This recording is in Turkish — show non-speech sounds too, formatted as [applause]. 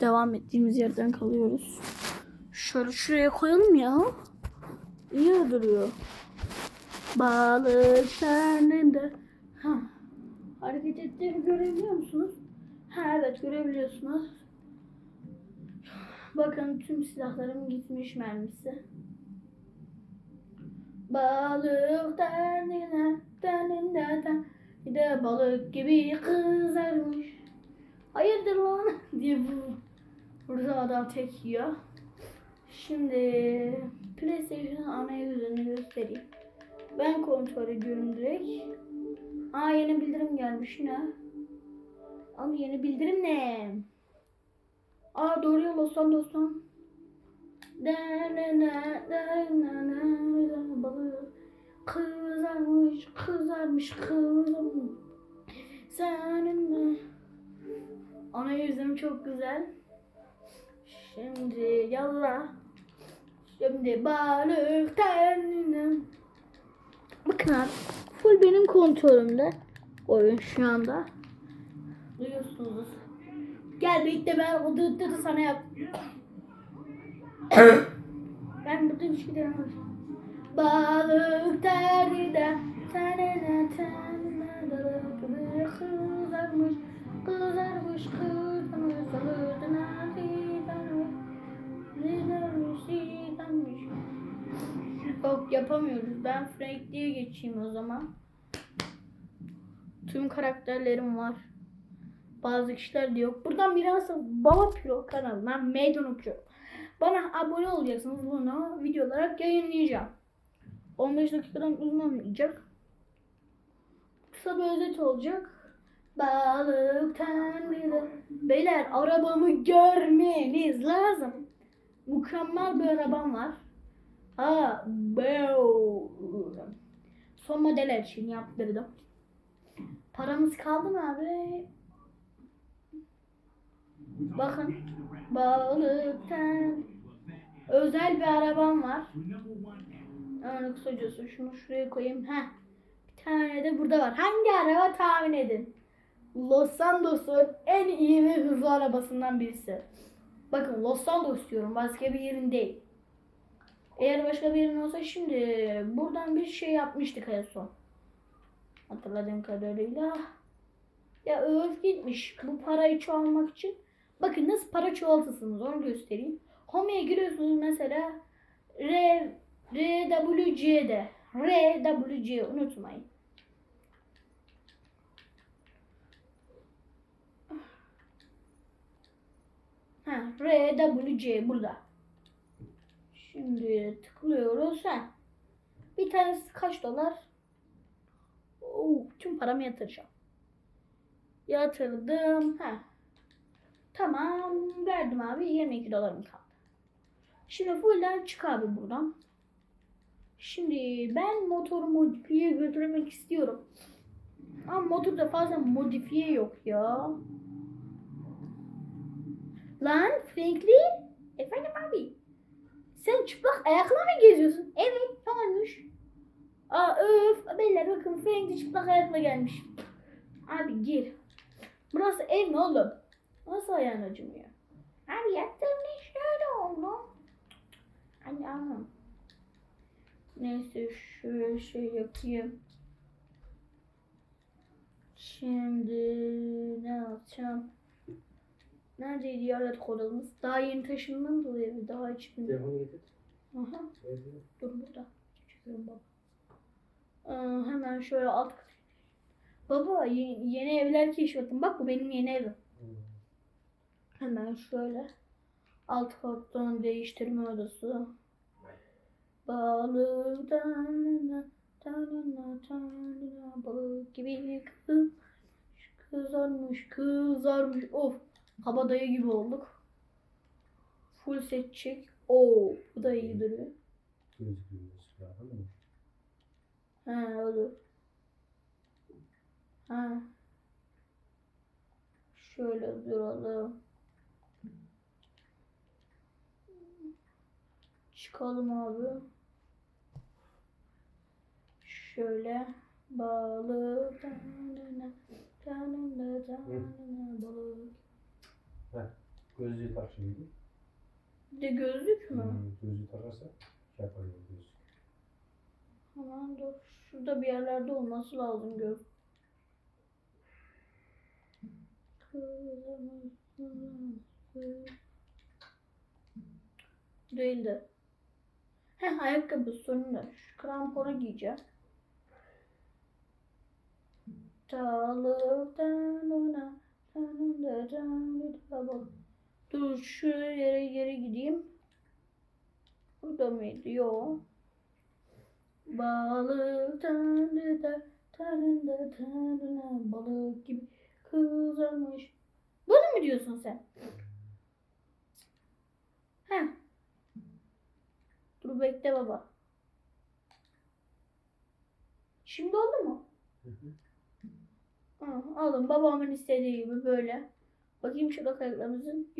devam ettiğimiz yerden kalıyoruz. Şöyle şuraya koyalım ya. İyi duruyor. Balık sende. Ha. Hareket ettiğimi görebiliyor musunuz? Ha evet görebiliyorsunuz. Bakın tüm silahlarım gitmiş mermisi. Balık derdine derdine bir de balık gibi kızarmış. Hayırdır lan [laughs] diye bu. Burada adam tek yiyor. Şimdi PlayStation ana yüzünü göstereyim. Ben kontrol ediyorum direkt. Aa yeni bildirim gelmiş ne? Ama yeni bildirim ne? Aa doğru Los Santos'tan. Balık kızarmış, kızarmış, kızarmış. Seninle. Ana yüzüm çok güzel. Şimdi yallah. Şimdi balık tenine. Bakın abi. Full benim kontrolümde. Oyun şu anda. Duyuyorsunuz. Gel birlikte ben o dıt dıtı sana yap. [coughs] ben burada bir şey diyemem. Balık derdide tenine tenine dalıp kızarmış kızarmış kızarmış yapamıyoruz. Ben Frank diye geçeyim o zaman. Tüm karakterlerim var. Bazı kişiler de yok. Buradan biraz Baba Piro kanalından meydan okuyorum. Bana abone olacaksınız. Bunu video olarak yayınlayacağım. 15 dakikadan uzun olmayacak. Kısa bir özet olacak. Balık tenlidir. Beyler arabamı görmeniz lazım. Mükemmel bir arabam var. Ha, beau. Son model her şeyini yaptırdım. Paramız kaldı mı abi? Bakın. Balıktan. Özel bir arabam var. Yani kısacası şunu şuraya koyayım. Heh. Bir tane de burada var. Hangi araba tahmin edin. Los Santos'un en iyi ve hızlı arabasından birisi. Bakın Los Santos diyorum. Başka bir yerin değil. Eğer başka bir yerin olsa şimdi buradan bir şey yapmıştık en son. Hatırladığım kadarıyla. Ya öf gitmiş. Bu parayı çoğalmak için. Bakın nasıl para çoğaltırsınız onu göstereyim. Home'ye giriyorsunuz mesela R, RWC'de. RWC unutmayın. Ha, RWC burada. Şimdi tıklıyoruz. Ha. Bir tanesi kaç dolar? Oo, tüm paramı yatıracağım. Yatırdım. Ha. Tamam. Verdim abi. 22 dolarım kaldı. Şimdi fullden çık abi buradan. Şimdi ben motoru modifiye götürmek istiyorum. Ama motorda fazla modifiye yok ya. Lan Franklin. Efendim abi. Sen çıplak ayakla mı geziyorsun? Evet yanlış. Aa öf. Beyler bakın Franklin çıplak ayakla gelmiş. Abi gir. Burası ev mi oğlum? Nasıl ayağın acımıyor? Abi yattığım iş öyle oldu. Anne anam. Neyse şöyle şey yapayım. Şimdi Neredeydi yarat kodumuz? Daha yeni taşındım da evi daha hiç bilmiyorum. Telefonu getir. Aha dur burada. Çekiyorum baba. Aa, hemen şöyle alt Baba ye- yeni evler keşfettim. Bak bu benim yeni evim. Hemen şöyle alt kattan değiştirme odası. Balık tanrına tanrına tanrına balık gibi kız kızarmış kızarmış of kabadayı gibi olduk. Full set çek. Oo bu da iyi duruyor. Gözüküyor. Mı? He olur. Ha. Şöyle duralım. Çıkalım abi. Şöyle balık tanrına balık. Gözlüğü tak şimdi. Bir de gözlük mü? Hmm, gözlüğü takarsa şey yani gözlük. Aman dur. Şurada bir yerlerde olması lazım göz. Değil de. Heh ayakkabı sonunda. Şu kramponu giyeceğim. Dağında dağında Dur şu yere geri gideyim. Burada mıydı? Yok. Balık tanrıda tanrıda tanrına balık gibi kızarmış. Bunu mu diyorsun sen? Heh. Dur bekle baba. Şimdi oldu mu? Hı hı. Hı, alın babamın istediği gibi böyle. Bakayım şurada kayıtlarımızın.